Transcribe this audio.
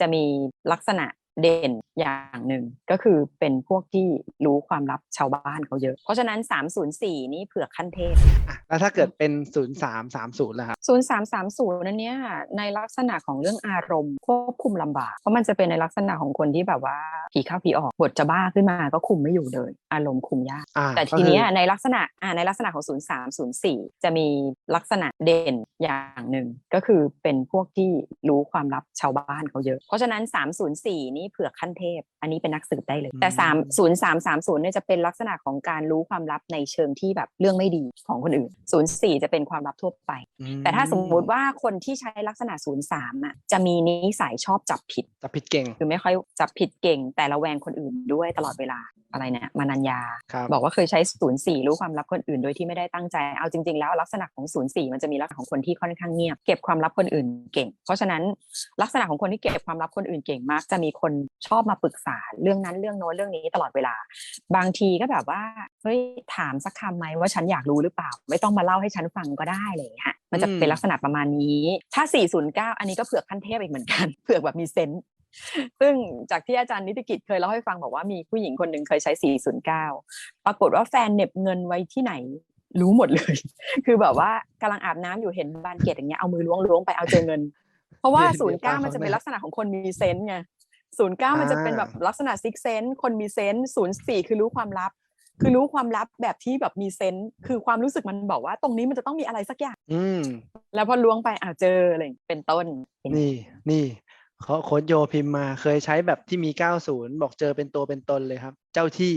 จะมีลักษณะ เด่นอย่างหนึ่งก็คือเป็นพวกที่รู้ความลับชาวบ้านเขาเยอะ เพราะฉะนั้น 304 นี่เผือกขั้นเทพอะแล้วถ้าเกิดเป็นศูนย์สามสามศูนย์ล่ะครับ0330นั้นเนี่ยในลักษณะของเรื่องอารมณ์ควบคุมลำบาก เพราะมันจะเป็นในลักษณะของคนที่แบบว่าผีเข้าผีออกบทจะบ้าขึ้นมาก็คุมไม่อยู่เลย อารมณ์คุมยากอ่าแต่ก็ทีคือเนี้ยในลักษณะอ่าในลักษณะของ 0304 จะมีลักษณะเด่นอย่างหนึ่งก็คือเป็นพวกที่รู้ความลับชาวบ้านเขาเยอะ เพราะฉะนั้น 304 นี่เผือกขั้นเทพ อันนี้เป็นนักสืบได้เลย แต่3 0330เนี่ยจะเป็นลักษณะของการรู้ความลับในเชิงที่แบบเรื่องไม่ดีของคนอื่น04จะเป็นความลับทั่วไปอืแต่ถ้าสมมุติว่าคนที่ใช้ลักษณะ03อะจะมีนิสัยชอบจับผิดจะผิดเก่งคือไม่ค่อยจับผิดเก่ง แต่ระแวงคนอื่นด้วยตลอดเวลาอะไรเนี่ยมานัญญาครับบอกว่าเคยใช้04รู้ความลับคนอื่นโดยที่ไม่ได้ตั้งใจเอาจริง ๆ แล้วลักษณะของ04มันจะมีลักษณะของคนที่ค่อนข้างเงียบเก็บความลับคนอื่นเก่ง เพราะฉะนั้นลักษณะของคนที่เก็บความลับคนอื่นเก่งมากจะมีคนชอบมาปรึกษาเรื่องนั้นเรื่องโน้นเรื่องนี้ตลอดเวลา บางทีก็แบบว่าเฮ้ยถามสักคำไหมว่าฉันอยากรู้หรือเปล่า ไม่ต้องมาเล่าให้ฉันฟังก็ได้อะไรอย่างเลยฮะมันจะเป็นลักษณะประมาณนี้ ถ้า 409 อันนี้ก็เผือกขั้นเทพอีกเหมือนกันเผือกแบบมีเซนส์ซึ่งจากที่อาจารย์นิติกิจเคยเล่าให้ฟังบอกว่ามีผู้หญิงคนหนึ่งเคยใช้ 409 ปรากฏว่าแฟนเหน็บเงินไว้ที่ไหนรู้หมดเลย คือแบบว่ากำลังอาบน้ำอยู่เห็นบานเกตอย่างเงี้ยเอามือล้วงล้วงไปเอาเจอเงิน เพราะว่า09มันจะเป็นลักษณะของคนมีเซนส์ไง 09มันจะเป็นแบบลักษณะซิกเซนส์คนมีเซนส์04คือรู้ความลับ คือรู้ความลับแบบที่แบบมีเซนส์คือความรู้สึกมันบอกว่าตรงนี้มันจะต้องมีอะไรสักอย่าง อืม แล้วพอล้วงไปอ่าเจออะไรอย่างเป็นต้น นี่นี่เขาโค้ดโยพิมพ์มาเคยใช้แบบที่มี 90 บอกเจอเป็นตัวเป็นตนเลยครับ เจ้าที่